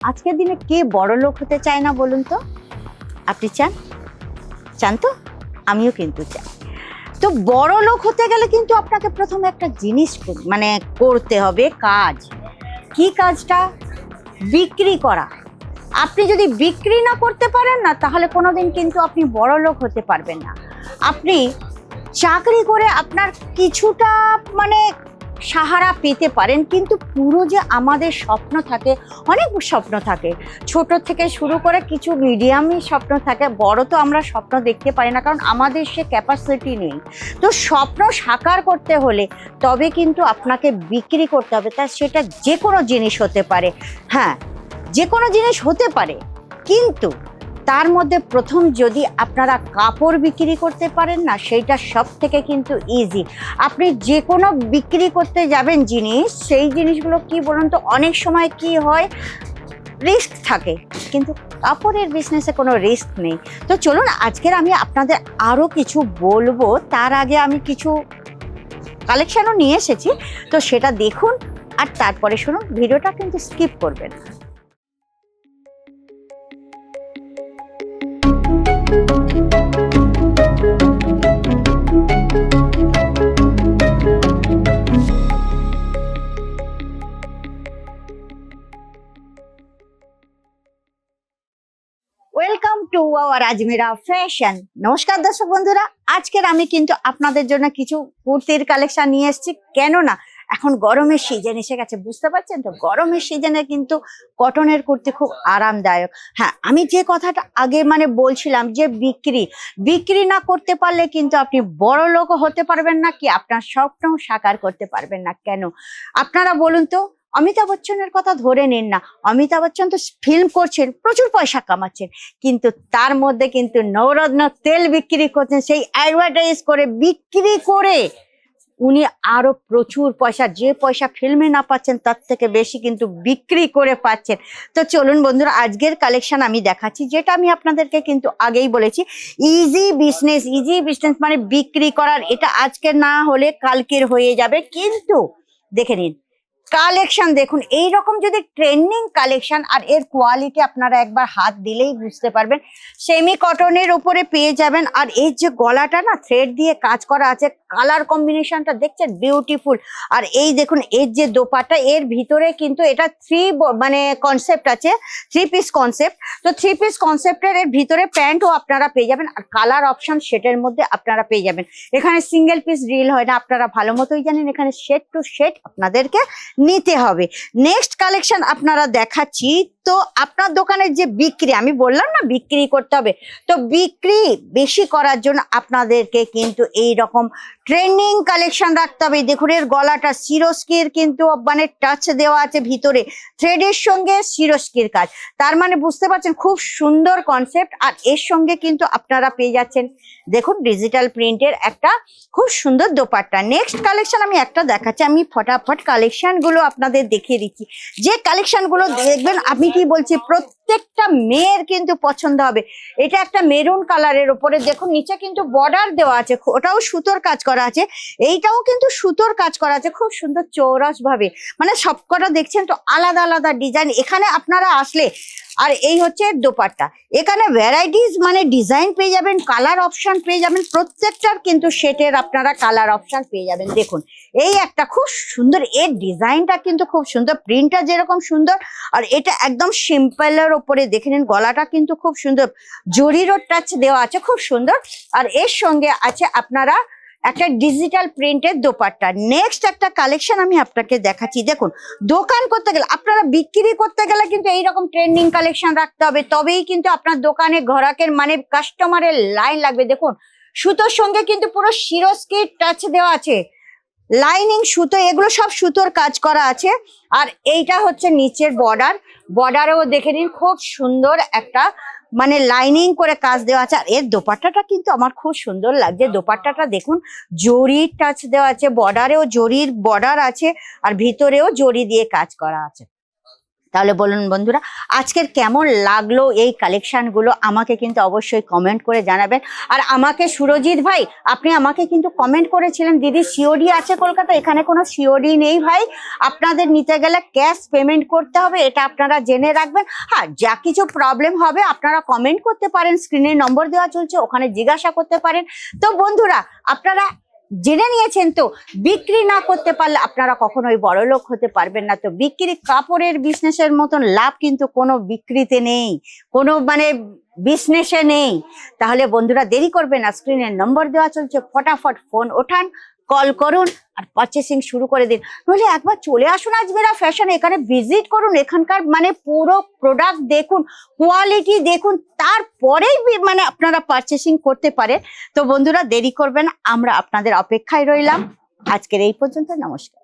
আজকের দিনে কে বড় লোক হতে চায় না বলুন তো? আপনি চান? চান তো? আমিও কিন্তু চাই। তো বড় লোক হতে গেলে কিন্তু আপনাকে প্রথমে একটা জিনিস মানে করতে হবে কাজ। কি কাজটা? বিক্রি করা। আপনি যদি বিক্রি না করতে পারেন না, তাহলে কোনোদিন কিন্তু আপনি বড় লোক হতে পারবেন না। আপনি চাকরি করে আপনার কিছুটা মানে সাহারা পেতে পারেন, কিন্তু পুরো যে আমাদের স্বপ্ন থাকে, অনেক স্বপ্ন থাকে। ছোট থেকে শুরু করে কিছু মিডিয়ামই স্বপ্ন থাকে, বড় তো আমরা স্বপ্ন দেখতে পারি না, কারণ আমাদের সে ক্যাপাসিটি নেই। তো স্বপ্ন সাকার করতে হলে তবে কিন্তু আপনাকে বিক্রি করতে হবে, তা সেটা যে কোনো জিনিস হতে পারে। হ্যাঁ যে কোনো জিনিস হতে পারে, কিন্তু তার মধ্যে প্রথম যদি আপনারা কাপড় বিক্রি করতে পারেন না, সেইটা সব থেকে কিন্তু ইজি আপনি যে কোনো বিক্রি করতে যাবেন জিনিস, সেই জিনিসগুলো কি বলুন তো, অনেক সময় কি হয় রিস্ক থাকে। কিন্তু কাপড়ের বিজনেসে কোনো রিস্ক নেই। তো চলুন, আজকের আমি আপনাদের আরও কিছু বলব। তার আগে আমি কিছু কালেকশানও নিয়ে এসেছি। তো সেটা দেখুন আর তারপরে শুনুন, ভিডিওটা কিন্তু স্কিপ করবেন। টু আওয়ার আজমিরা ফ্যাশন নমস্কার দর্শক বন্ধুরা, আজকের আমি কিন্তু আপনাদের জন্য কিছু কুর্তির কালেকশন নিয়ে এসেছি। কেননা এখন গরমের সিজন এসে গেছে, বুঝতে পারছেন তো? গরমের সিজনে কিন্তু কটনের কুর্তি খুব আরামদায়ক। হ্যাঁ আমি যে কথাটা আগে মানে বলছিলাম যে বিক্রি। বিক্রি না করতে পারলে কিন্তু আপনি বড় লোক হতে পারবেন না, কি আপনার স্বপ্ন সাকার করতে পারবেন না। কেন? আপনারা বলুন তো অমিতাভ বচ্চনের কথা ধরে নিন না। অমিতাভ বচ্চন তো ফিল্ম করছেন, প্রচুর পয়সা কামাচ্ছেন। কিন্তু তার মধ্যে কিন্তু নবরত্ন তেল বিক্রি করছেন, সেই অ্যাডভার্টাইজ করে, বিক্রি করে। উনি আরও প্রচুর পয়সা, যে পয়সা ফিল্মে না পাচ্ছেন, তার থেকে বেশি কিন্তু বিক্রি করে পাচ্ছেন। তো চলুন বন্ধুরা, আজকের কালেকশন আমি দেখাচ্ছি, যেটা আমি আপনাদেরকে কিন্তু আগেই বলেছি। ইজি বিজনেস ইজি বিজনেস মানে বিক্রি করার, এটা আজকের না হলে কালকের হয়ে যাবে। কিন্তু দেখে নিন কালেকশন দেখুন এই রকম যদি ট্রেন্ডিং কালেকশন আর এর কোয়ালিটি আপনারা একবার হাত দিলেই বুঝতে পারবেন সেমি কটনের উপরে পেয়ে যাবেন আর এর যে গলাটা না থ্রেড দিয়ে কাজ করা আছে কালার কম্বিনেশনটা দেখছেন বিউটিফুল আর এই দেখুন, এর যে দোপাটা এর ভিতরে কিন্তু এটা থ্রি মানে কনসেপ্ট আছে থ্রি পিস কনসেপ্ট তো থ্রি পিস কনসেপ্টের এর ভিতরে প্যান্টও আপনারা পেয়ে যাবেন আর কালার অপশন সেটের মধ্যে আপনারা পেয়ে যাবেন। এখানে সিঙ্গেল পিস রিল হয় না, আপনারা ভালো মতোই জানেন, এখানে শেড টু শেড আপনাদেরকে নিতে হবে। নেক্সট কালেকশন আপনারা দেখাচ্ছি তো আপনার দোকানের যে বিক্রি, আমি বললাম না বিক্রি করতে হবে। তো বিক্রি বেশি করার জন্য আপনাদেরকে কিন্তু এই রকম ট্রেন্ডিং কালেকশন রাখতে হবে। দেখুন, এর গলাটা সিরস্কির কিন্তু মানে টাচ দেওয়া আছে ভিতরে। থ্রেডের সঙ্গে সিরস্কির কাজ। তার মানে বুঝতে পারছেন, খুব সুন্দর কনসেপ্ট আর এর সঙ্গে কিন্তু আপনারা পেয়ে যাচ্ছেন, দেখুন ডিজিটাল প্রিন্টের একটা খুব সুন্দর দোপাট্টা। নেক্সট কালেকশন আমি একটা দেখাচ্ছি। আমি ফটাফট কালেকশনগুলো আপনাদের দেখিয়ে দিচ্ছি। যে কালেকশনগুলো দেখবেন আমি কি বলছি প্রত্যেকটা মেয়ের কিন্তু পছন্দ হবে। এটা একটা মেরুন কালারের উপরে, দেখুন, নিচে কিন্তু বর্ডার দেওয়া আছে ওটাও সুতোর কাজ করা আছে। এইটাও কিন্তু সুতোর কাজ করা আছে, খুব সুন্দর চৌরাস ভাবে। মানে সবকটা দেখছেন তো আলাদা আলাদা ডিজাইন এখানে আপনারা আসলে, আর এই হচ্ছে দোপাট্টা। এখানে ভ্যারাইটিস মানে ডিজাইন পেয়ে যাবেন কালার অপশন পেয়ে যাবেন, প্রত্যেকটার কিন্তু সেটের আপনারা কালার অপশন পেয়ে যাবেন। দেখুন, এই একটা খুব সুন্দর, এর ডিজাইনটা কিন্তু খুব সুন্দর প্রিন্টটা যেরকম সুন্দর, আর এটা একদম সিম্পলের ওপরে দেখে নিন, গলাটা কিন্তু খুব সুন্দর। জরিরও টাচ দেওয়া আছে, খুব সুন্দর। আর এর সঙ্গে আছে আপনারা একটা ডিজিটাল প্রিন্টের দোপাট্টা। নেক্সট একটা কালেকশন আমি আপনাকে দেখাচ্ছি। দেখুন, দোকান করতে গেলে, আপনারা বিক্রি করতে গেলে কিন্তু এইরকম ট্রেন্ডিং কালেকশন রাখতে হবে। তবেই কিন্তু আপনার দোকানে ঘরাকের মানে কাস্টমারের লাইন লাগবে। দেখুন, সুতোর সঙ্গে কিন্তু পুরো শিরস্কির টাচ দেওয়া আছে। লাইনিং সুতো, এগুলো সব সুতোর কাজ করা আছে। আর এইটা হচ্ছে নিচের বর্ডার বর্ডারেও দেখে নিন, খুব সুন্দর একটা মানে লাইনিং করে কাজ দেওয়া আছে। আর এর দোপাট্টাটা কিন্তু আমার খুব সুন্দর লাগছে। দোপাট্টাটা দেখুন, জরির টাচ দেওয়া আছে। বর্ডারেও জরির বর্ডার আছে। আর ভিতরেও জরি দিয়ে কাজ করা আছে। তাহলে বলুন বন্ধুরা, আজকের কেমন লাগল এই কালেকশানগুলো আমাকে কিন্তু অবশ্যই কমেন্ট করে জানাবেন। আর আমাকে সুরজিৎ ভাই, আপনি আমাকে কিন্তু কমেন্ট করেছিলেন, দিদি সিওডি আছে কলকাতা, এখানে কোনো সিওডি নেই ভাই। আপনাদের নিতে গেলে ক্যাশ পেমেন্ট করতে হবে, এটা আপনারা জেনে রাখবেন। হ্যাঁ যা কিছু প্রবলেম হবে, আপনারা কমেন্ট করতে পারেন স্ক্রিনে নম্বর দেওয়া চলছে, ওখানে জিজ্ঞাসা করতে পারেন। তো বন্ধুরা, আপনারা জেনে নিয়েছেন তো, বিক্রি না করতে পারলে আপনারা কখনোই বড় লোক হতে পারবেন না। তো বিক্রি কাপড়ের বিজনেসের মতন লাভ কিন্তু কোনো বিক্রিতে নেই, কোনো মানে বিজনেসে নেই। তাহলে বন্ধুরা দেরি করবেন না স্ক্রিনের নম্বর দেওয়া চলছে, ফটাফট ফোন ওঠান, কল করুন আর পারচেসিং শুরু করে দিন। নইলে একবার চলে আসুন আজমেরা ফ্যাশন এখানে ভিজিট করুন, এখানকার মানে পুরো প্রোডাক্ট দেখুন কোয়ালিটি দেখুন, তারপরেই মানে আপনারা পারচেসিং করতে পারে তো বন্ধুরা, দেরি করবেন আমরা আপনাদের অপেক্ষায় রইলাম। আজকের এই পর্যন্ত, নমস্কার।